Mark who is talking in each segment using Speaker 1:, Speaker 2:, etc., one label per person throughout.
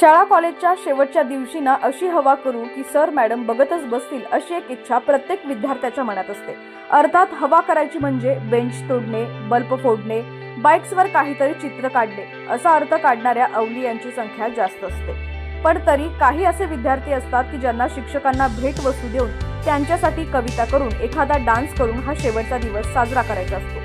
Speaker 1: शाळा कॉलेजच्या शेवटच्या दिवशी ना अशी हवा करू की सर मॅडम बघतच बसतील अशी एक इच्छा प्रत्येक विद्यार्थ्याच्या मनात असते. अर्थात हवा करायची म्हणजे बेंच तोडणे बल्ब फोडणे बाईक्सवर काहीतरी चित्र काढणे असा अर्थ काढणाऱ्या अवली यांची संख्या जास्त असते. पण तरी काही असे विद्यार्थी असतात की ज्यांना शिक्षकांना भेट वस्तू देऊन त्यांच्यासाठी कविता करून एखादा डान्स करून हा शेवटचा दिवस साजरा करायचा असतो.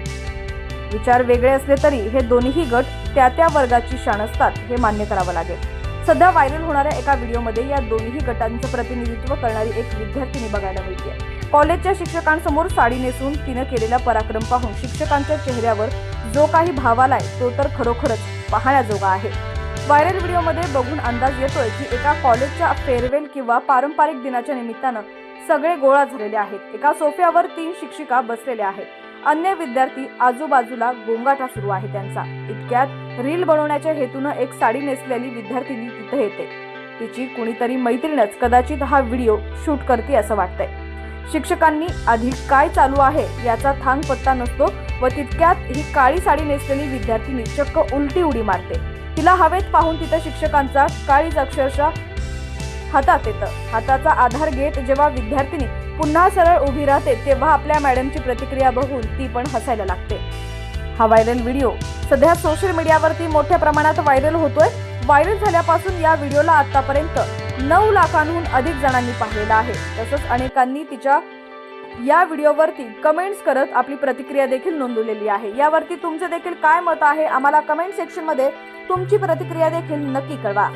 Speaker 1: विचार वेगळे असले तरी हे दोन्ही गट त्या त्या वर्गाची शान असतात हे मान्य करावं लागेल. सध्या व्हायरल होणाऱ्या एका व्हिडिओमध्ये या दोन्ही गटांचं प्रतिनिधित्व करणारी एक विद्यार्थिनी बघायला मिळते कॉलेजच्या शिक्षकांसमोर साडी नेसून तिनं केलेला पराक्रम पाहून शिक्षकांच्या चेहऱ्यावर जो काही भाव आलाय तो तर खरोखरच पाहण्याजोगा आहे. व्हायरल व्हिडिओमध्ये बघून अंदाज येतोय की एका कॉलेजच्या फेअरवेल किंवा पारंपरिक दिनाच्या निमित्तानं सगळे गोळा झालेले आहेत. एका सोफ्यावर तीन शिक्षिका बसलेल्या आहेत. अन्य विद्यार्थी आजूबाजूला गोंगाटा सुरू आहे त्यांचा. इतक्यात रील बनवण्याच्या हेतूनं एक साडी नेसलेली विद्यार्थिनी तिथे येते. तिची कुणीतरी मैत्रीणच कदाचित हा व्हिडिओ शूट करते असं वाटतंय. शिक्षकांनी आधी काय चालू आहे याचा थांग पत्ता नसतो व तितक्यात ही काळी साडी नेसलेली विद्यार्थिनी चक्क उलटी उडी मारते. तिला हवेत पाहून तिथं शिक्षकांचा काळीज अक्षरशः हातात येतं. हाताचा आधार घेत जेव्हा विद्यार्थिनी पुन्हा सरळ उभी राहते तेव्हा आपल्या मॅडमची प्रतिक्रिया बघून ती पण हसायला लागते. हा व्हायरल व्हिडिओ सध्या सोशल मीडियावरती मोठ्या प्रमाणात व्हायरल होतोय. व्हायरल झाल्यापासून या व्हिडिओला आतापर्यंत नऊ लाखांहून अधिक जणांनी पाहिलेला आहे. तसंच अनेकांनी तिच्या या व्हिडिओवरती कमेंट्स करत आपली प्रतिक्रिया देखील नोंदवलेली आहे. यावरती तुमचे देखील काय मत आहे? आम्हाला कमेंट सेक्शनमध्ये तुमची प्रतिक्रिया देखील नक्की कळवा.